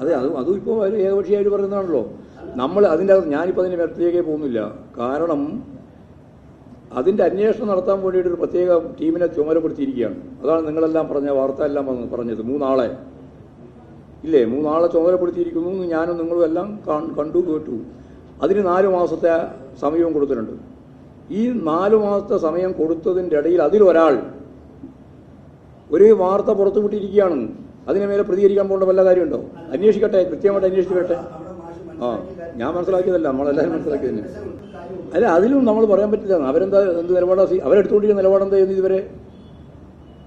അതെ അത് അതും ഇപ്പോൾ ഏകപക്ഷീയ ഏകപക്ഷീയമായിട്ട് പറയുന്നതാണല്ലോ. നമ്മൾ അതിന്റെ അകത്ത് ഞാനിപ്പോൾ അതിന്റെ വ്യക്തിയേക്കേ പോകുന്നില്ല. കാരണം അതിന്റെ അന്വേഷണം നടത്താൻ വേണ്ടിയിട്ട് ഒരു പ്രത്യേക ടീമിനെ ചുമതലപ്പെടുത്തിയിരിക്കുകയാണ്. അതാണ് നിങ്ങളെല്ലാം പറഞ്ഞ വാർത്ത എല്ലാം പറഞ്ഞത് മൂന്നാളെ. ഇല്ലേ മൂന്നാളെ ചുമതലപ്പെടുത്തിയിരിക്കുന്നു എന്ന് ഞാനും നിങ്ങളും എല്ലാം കണ്ടു കേട്ടു. അതിന് നാല് മാസത്തെ സമയവും കൊടുത്തിട്ടുണ്ട്. ഈ നാല് മാസത്തെ സമയം കൊടുത്തതിന്റെ ഇടയിൽ അതിലൊരാൾ ഒരു വാർത്ത പുറത്തു വിട്ടിരിക്കുകയാണ് അതിന് മേലെ പ്രതികരിക്കാൻ പോകേണ്ട വല്ല കാര്യമുണ്ടോ? അന്വേഷിക്കട്ടെ കൃത്യമായിട്ട് അന്വേഷിച്ച് ആ ഞാൻ മനസ്സിലാക്കിയതല്ല നമ്മളെല്ലാവരും മനസ്സിലാക്കി തന്നെ അല്ല അതിലും നമ്മൾ പറയാൻ പറ്റില്ല. അവരെന്താ എന്ത് നിലപാടാ? അവരെടുത്തുകൊണ്ടിരിക്കുന്ന നിലപാടെന്താ ചെയ്യുന്നത് ഇതുവരെ?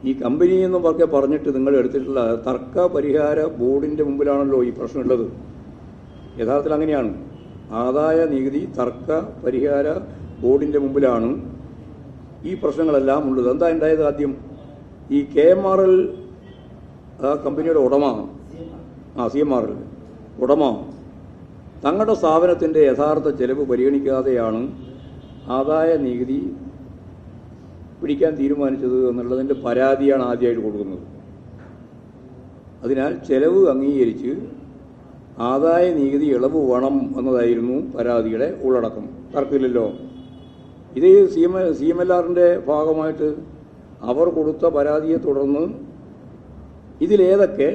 ഈ കമ്പനി എന്നും ഒക്കെ പറഞ്ഞിട്ട് നിങ്ങൾ എടുത്തിട്ടുള്ള തർക്ക പരിഹാര ബോർഡിന്റെ മുമ്പിലാണല്ലോ ഈ പ്രശ്നമുള്ളത്. യഥാർത്ഥത്തിൽ അങ്ങനെയാണ്. ആദായ നികുതി തർക്ക പരിഹാര ബോർഡിന്റെ മുമ്പിലാണ് ഈ പ്രശ്നങ്ങളെല്ലാം ഉള്ളത്. എന്താ ഉണ്ടായത് ആദ്യം? ഈ കെ എം ആർ എൽ ആ കമ്പനിയുടെ ഉടമ ആ സി എം ആർ ഉടമ. തങ്ങളുടെ സ്ഥാപനത്തിന്റെ യഥാർത്ഥ ചെലവ് പരിഗണിക്കാതെയാണ് ആദായ നികുതി പിടിക്കാൻ തീരുമാനിച്ചത് എന്നുള്ളതിന്റെ പരാതിയാണ് ആദ്യമായിട്ട് കൊടുക്കുന്നത്. അതിനാൽ ചെലവ് അംഗീകരിച്ച് ആദായ നികുതി ഇളവ് വേണം എന്നതായിരുന്നു പരാതിയുടെ ഉള്ളടക്കം. തർക്കമില്ലല്ലോ. ഇത് C M C M L ആറിന്റെ ഭാഗമായിട്ട് അവർ കൊടുത്ത പരാതിയെ തുടർന്ന് ഇതിലേതൊക്കെ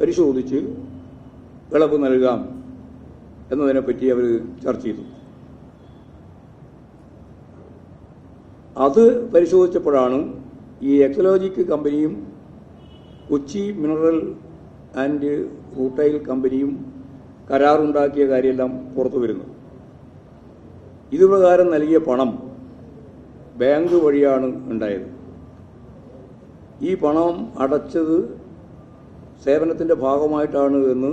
പരിശോധിച്ച് വിളവ് നൽകാം എന്നതിനെപ്പറ്റി അവർ ചർച്ച ചെയ്തു. അത് പരിശോധിച്ചപ്പോഴാണ് ഈ എക്സലോജിക് കമ്പനിയും കൊച്ചി മിനറൽ ആൻഡ് റൂട്ടൈൽ കമ്പനിയും കരാറുണ്ടാക്കിയ കാര്യമെല്ലാം പുറത്തു വരുന്നത്. ഇതുപ്രകാരം നൽകിയ പണം ബാങ്ക് വഴിയാണ് ഉണ്ടായത്. ഈ പണം അടച്ചത് സേവനത്തിന്റെ ഭാഗമായിട്ടാണ് എന്ന്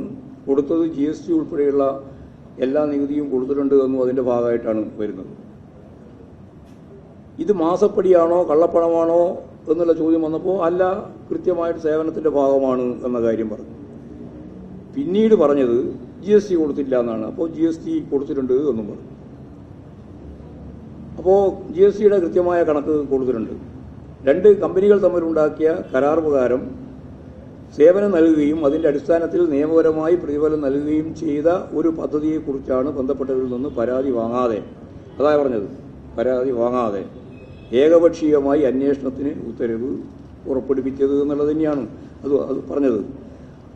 കൊടുത്തത് ജി എസ് ടി ഉൾപ്പെടെയുള്ള എല്ലാ നികുതിയും കൊടുത്തിട്ടുണ്ട് എന്നും അതിന്റെ ഭാഗമായിട്ടാണ് വരുന്നത്. ഇത് മാസപ്പടിയാണോ കള്ളപ്പണമാണോ എന്നുള്ള ചോദ്യം വന്നപ്പോൾ അല്ല കൃത്യമായിട്ട് സേവനത്തിന്റെ ഭാഗമാണ് എന്ന കാര്യം പറഞ്ഞു. പിന്നീട് പറഞ്ഞത് ജി എസ് ടി കൊടുത്തില്ല എന്നാണ്. അപ്പോൾ ജി എസ് ടി കൊടുത്തിട്ടുണ്ട് എന്നും പറഞ്ഞു. അപ്പോൾ ജി എസ് ടിയുടെ കൃത്യമായ കണക്ക് കൊടുത്തിട്ടുണ്ട്. രണ്ട് കമ്പനികൾ തമ്മിലുണ്ടാക്കിയ കരാർ പ്രകാരം സേവനം നൽകുകയും അതിന്റെ അടിസ്ഥാനത്തിൽ നിയമപരമായി പ്രതിഫലം നൽകുകയും ചെയ്ത ഒരു പദ്ധതിയെക്കുറിച്ചാണ് ബന്ധപ്പെട്ടവരിൽ നിന്ന് പരാതി വാങ്ങാതെ അതാ പറഞ്ഞത് പരാതി വാങ്ങാതെ ഏകപക്ഷീയമായി അന്വേഷണത്തിന് ഉത്തരവ് പുറപ്പെടുവിച്ചത് എന്നുള്ളത് തന്നെയാണ് അത് അത് പറഞ്ഞത്.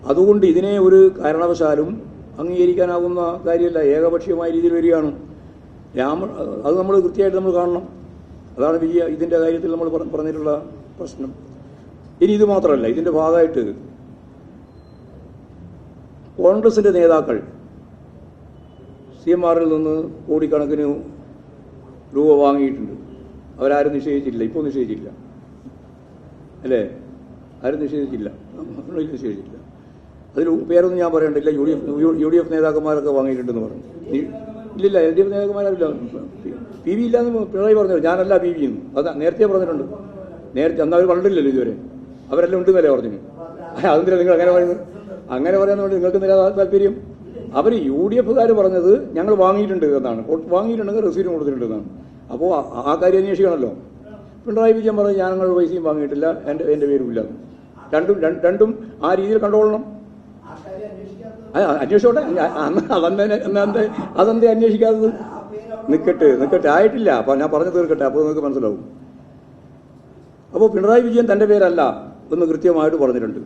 അതുകൊണ്ട് ഇതിനെ ഒരു കാരണവശാലും അംഗീകരിക്കാനാകുന്ന കാര്യമല്ല. ഏകപക്ഷീയമായ രീതിയിൽ വരികയാണ്. രാമ അത് നമ്മൾ കൃത്യമായിട്ട് നമ്മൾ കാണണം. അതാണ് വലിയ ഇതിന്റെ കാര്യത്തിൽ നമ്മൾ പറഞ്ഞിട്ടുള്ള പ്രശ്നം. ഇനി ഇത് മാത്രമല്ല ഇതിന്റെ ഭാഗമായിട്ട് കോൺഗ്രസിന്റെ നേതാക്കൾ സി എം ആറിൽ നിന്ന് കോടിക്കണക്കിന് രൂപ വാങ്ങിയിട്ടുണ്ട്. അവരാരും നിഷേധിച്ചില്ല ഇപ്പോൾ നിഷേധിച്ചില്ല അല്ലേ? ആരും നിഷേധിച്ചില്ല നിഷേധിച്ചില്ല അതിൽ പേരൊന്നും ഞാൻ പറയണ്ടില്ല U D F U D F നേതാക്കന്മാരൊക്കെ വാങ്ങിയിട്ടുണ്ടെന്ന് പറഞ്ഞു. ഇല്ലില്ല എൽ ഡി എഫ് നേതാക്കന്മാരില്ല. പി വി ഇല്ലാന്ന് പിണറായി പറഞ്ഞു ഞാനല്ല പി വി എന്ന്. അത് നേരത്തെ പറഞ്ഞിട്ടുണ്ട്. നേരത്തെ അന്ന് അവർ പറഞ്ഞിട്ടില്ലല്ലോ ഇതുവരെ. അവരെല്ലാം ഉണ്ടെന്നല്ലേ പറഞ്ഞു അതെന്തിനാ നിങ്ങൾ അങ്ങനെ പറയുന്നത്? അങ്ങനെ പറയാന്നുകൊണ്ട് നിങ്ങൾക്ക് നില താല്പര്യം? അവർ യു ഡി എഫുകാർ പറഞ്ഞത് ഞങ്ങൾ വാങ്ങിയിട്ടുണ്ട് എന്നാണ്. വാങ്ങിയിട്ടുണ്ടെങ്കിൽ കൊടുത്തിട്ടുണ്ട് എന്നാണ്. അപ്പോൾ ആ- കാര്യം അന്വേഷിക്കണമല്ലോ. പിണറായി വിജയൻ പറഞ്ഞു ഞങ്ങൾ പൈസയും വാങ്ങിയിട്ടില്ല എന്റെ എന്റെ പേരുമില്ല ഇല്ല. രണ്ടും രണ്ടും ആ രീതിയിൽ കണ്ടുകൊള്ളണം അന്വേഷിച്ചോട്ടെ. അതെന്താ അതെന്താ അന്വേഷിക്കാത്തത്? നിൽക്കട്ടെ നിൽക്കട്ടെ ആയിട്ടില്ല. അപ്പോൾ ഞാൻ പറഞ്ഞു തീർക്കട്ടെ. അപ്പോൾ നിങ്ങൾക്ക് മനസ്സിലാവും. അപ്പോൾ പിണറായി വിജയൻ തന്റെ പേരല്ല എന്ന് കൃത്യമായിട്ട് പറഞ്ഞിട്ടുണ്ട്.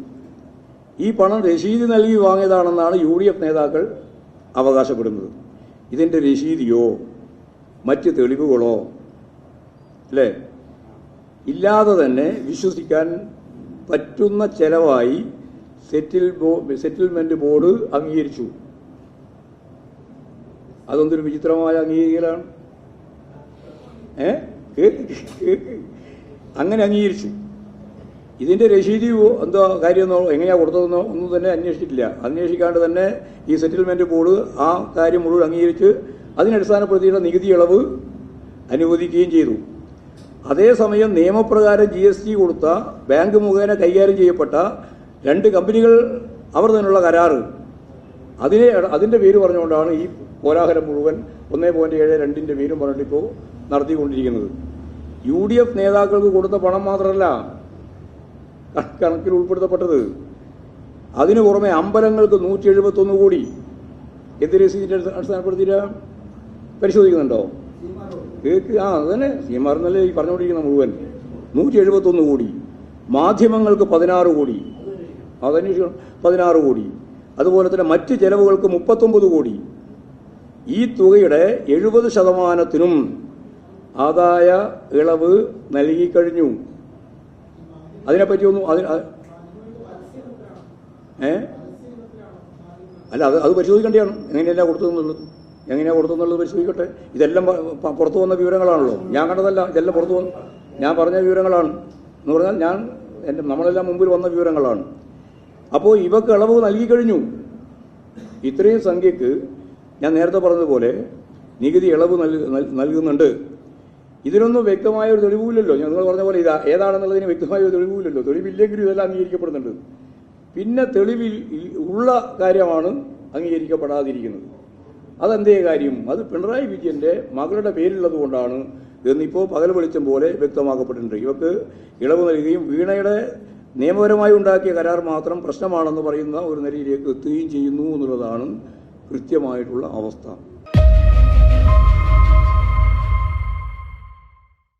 ഈ പണം രശീത് നൽകി വാങ്ങിയതാണെന്നാണ് യു ഡി എഫ് നേതാക്കൾ അവകാശപ്പെടുന്നത്. ഇതിന്റെ രശീതിയോ മറ്റ് തെളിവുകളോ അല്ലേ? ഇല്ലാതെ തന്നെ വിശ്വസിക്കാൻ പറ്റുന്ന ചെലവായി സെറ്റിൽ ബോ സെറ്റിൽമെന്റ് ബോർഡ് അംഗീകരിച്ചു. അതൊന്നൊരു വിചിത്രമായ അംഗീകരിക്കലാണ്. ഏ? അങ്ങനെ അംഗീകരിച്ചു. ഇതിന്റെ രശീതിയോ എന്തോ കാര്യമെന്നോ എങ്ങനെയാണ് കൊടുത്തതെന്നോ ഒന്നും തന്നെ അന്വേഷിച്ചിട്ടില്ല. അന്വേഷിക്കാണ്ട് തന്നെ ഈ സെറ്റിൽമെന്റ് ബോർഡ് ആ കാര്യം മുഴുവൻ അംഗീകരിച്ച് അതിനടിസ്ഥാനപ്പെടുത്തിയുള്ള നികുതി ഇളവ് അനുവദിക്കുകയും ചെയ്തു. അതേസമയം നിയമപ്രകാരം ജി എസ് ടി കൊടുത്ത ബാങ്ക് മുഖേന കൈകാര്യം ചെയ്യപ്പെട്ട രണ്ട് കമ്പനികൾ അവർ തമ്മിലുള്ള കരാറ് അതിനെ അതിന്റെ പേര് പറഞ്ഞുകൊണ്ടാണ് ഈ കോലാഹലം മുഴുവൻ ഒന്നേ പോയിന്റ് ഏഴ് രണ്ടിന്റെ പേരും പറഞ്ഞിട്ട് ഇപ്പോൾ നടത്തിക്കൊണ്ടിരിക്കുന്നത്. യു ഡി എഫ് നേതാക്കൾക്ക് കൊടുത്ത പണം മാത്രമല്ല കണക്കിൽ ഉൾപ്പെടുത്തപ്പെട്ടത്. അതിനു പുറമെ അമ്പലങ്ങൾക്ക് നൂറ്റി എഴുപത്തൊന്ന് കോടി എന്ത് രസീതിന്റെ അടിസ്ഥാനപ്പെടുത്തിയിട്ട് പരിശോധിക്കുന്നുണ്ടോ? കേക്ക് ആ അതന്നെ സീമാറിന്നല്ലേ ഈ പറഞ്ഞുകൊണ്ടിരിക്കുന്ന മുഴുവൻ. നൂറ്റി എഴുപത്തൊന്ന് കോടി. മാധ്യമങ്ങൾക്ക് പതിനാറ് കോടി. അതന്വേഷിക്കണം. പതിനാറ് കോടി. അതുപോലെ തന്നെ മറ്റ് ചെലവുകൾക്ക് മുപ്പത്തൊമ്പത് കോടി. ഈ തുകയുടെ എഴുപത് ശതമാനത്തിനും ആദായ ഇളവ് നൽകിക്കഴിഞ്ഞു കഴിഞ്ഞു. അതിനെപ്പറ്റിയൊന്നും അതിന് ഏ? അല്ല അത് അത് പരിശോധിക്കേണ്ടതാണ്. എങ്ങനെയല്ല കൊടുത്തതെന്നുള്ളത്? എങ്ങനെയാണ് കൊടുത്തതെന്നുള്ളത് പരിശോധിക്കട്ടെ. ഇതെല്ലാം പുറത്തു വന്ന വിവരങ്ങളാണല്ലോ. ഞാൻ കണ്ടതല്ല ഇതെല്ലാം പുറത്തു വന്ന് ഞാൻ പറഞ്ഞ വിവരങ്ങളാണ്. എന്ന് പറഞ്ഞാൽ ഞാൻ എന്റെ നമ്മളെല്ലാം മുമ്പിൽ വന്ന വിവരങ്ങളാണ്. അപ്പോൾ ഇവക്ക് ഇളവ് നൽകിക്കഴിഞ്ഞു ഇത്രയും സംഖ്യക്ക് ഞാൻ നേരത്തെ പറഞ്ഞതുപോലെ നികുതി ഇളവ് നൽ- നൽ- നൽകുന്നുണ്ട്. ഇതിനൊന്നും വ്യക്തമായ ഒരു തെളിവില്ലല്ലോ ഞങ്ങൾ പറഞ്ഞ പോലെ ഇതാ ഏതാണെന്നുള്ളതിന് വ്യക്തമായ ഒരു തെളിവില്ലല്ലോ തെളിവില്ലെങ്കിലും ഇതെല്ലാം അംഗീകരിക്കപ്പെടുന്നുണ്ട്. പിന്നെ തെളിവിൽ ഉള്ള കാര്യമാണ് അംഗീകരിക്കപ്പെടാതിരിക്കുന്നത്. അതെന്തേ കാര്യം? അത് പിണറായി വിജയന്റെ മകളുടെ പേരിലുള്ളത് കൊണ്ടാണ് എന്നിപ്പോൾ പകൽ വെളിച്ചം പോലെ വ്യക്തമാക്കപ്പെട്ടിട്ടുണ്ട്. ഇവർക്ക് ഇളവ് നൽകുകയും വീണയുടെ നിയമപരമായി ഉണ്ടാക്കിയ കരാർ മാത്രം പ്രശ്നമാണെന്ന് പറയുന്ന ഒരു നിലയിലേക്ക് എത്തുകയും ചെയ്യുന്നു എന്നുള്ളതാണ് കൃത്യമായിട്ടുള്ള അവസ്ഥ.